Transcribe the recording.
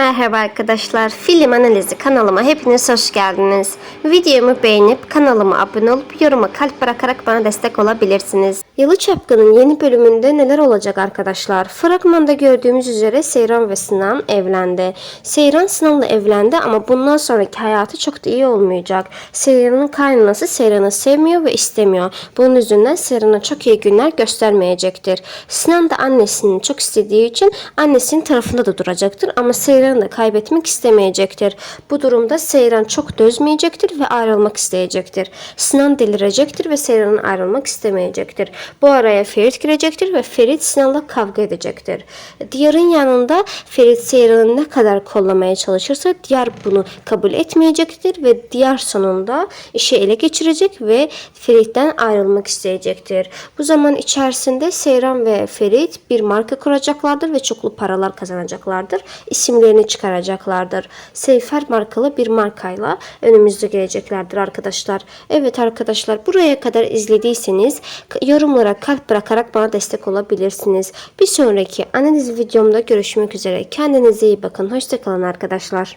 Merhaba arkadaşlar, film analizi kanalıma hepiniz hoş geldiniz. Videomu beğenip kanalıma abone olup yoruma kalp bırakarak bana destek olabilirsiniz. Yalı Çapkın'ın yeni bölümünde neler olacak arkadaşlar? Fragmanda gördüğümüz üzere Seyran ve Sinan evlendi. Seyran Sinan'la evlendi ama bundan sonraki hayatı çok da iyi olmayacak. Seyran'ın kaynanası Seyran'ı sevmiyor ve istemiyor. Bunun yüzünden Seyran'a çok iyi günler göstermeyecektir. Sinan da annesini çok istediği için annesinin tarafında da duracaktır ama Seyran'ı da kaybetmek istemeyecektir. Bu durumda Seyran çok dözmeyecektir ve ayrılmak isteyecektir. Sinan delirecektir ve Seyran'ın ayrılmak istemeyecektir. Bu araya Ferit girecektir ve Ferit Sinan'la kavga edecektir. Diyar'ın yanında Ferit Seyran'ı ne kadar kollamaya çalışırsa Diyar bunu kabul etmeyecektir ve Diyar sonunda işi ele geçirecek ve Ferit'ten ayrılmak isteyecektir. Bu zaman içerisinde Seyran ve Ferit bir marka kuracaklardır ve çoklu paralar kazanacaklardır. İsimlerini çıkaracaklardır. Seyfer markalı bir markayla önümüzde geleceklerdir arkadaşlar. Evet arkadaşlar buraya kadar izlediyseniz yorumlara kalp bırakarak bana destek olabilirsiniz. Bir sonraki analiz videomda görüşmek üzere. Kendinize iyi bakın. Hoşçakalın arkadaşlar.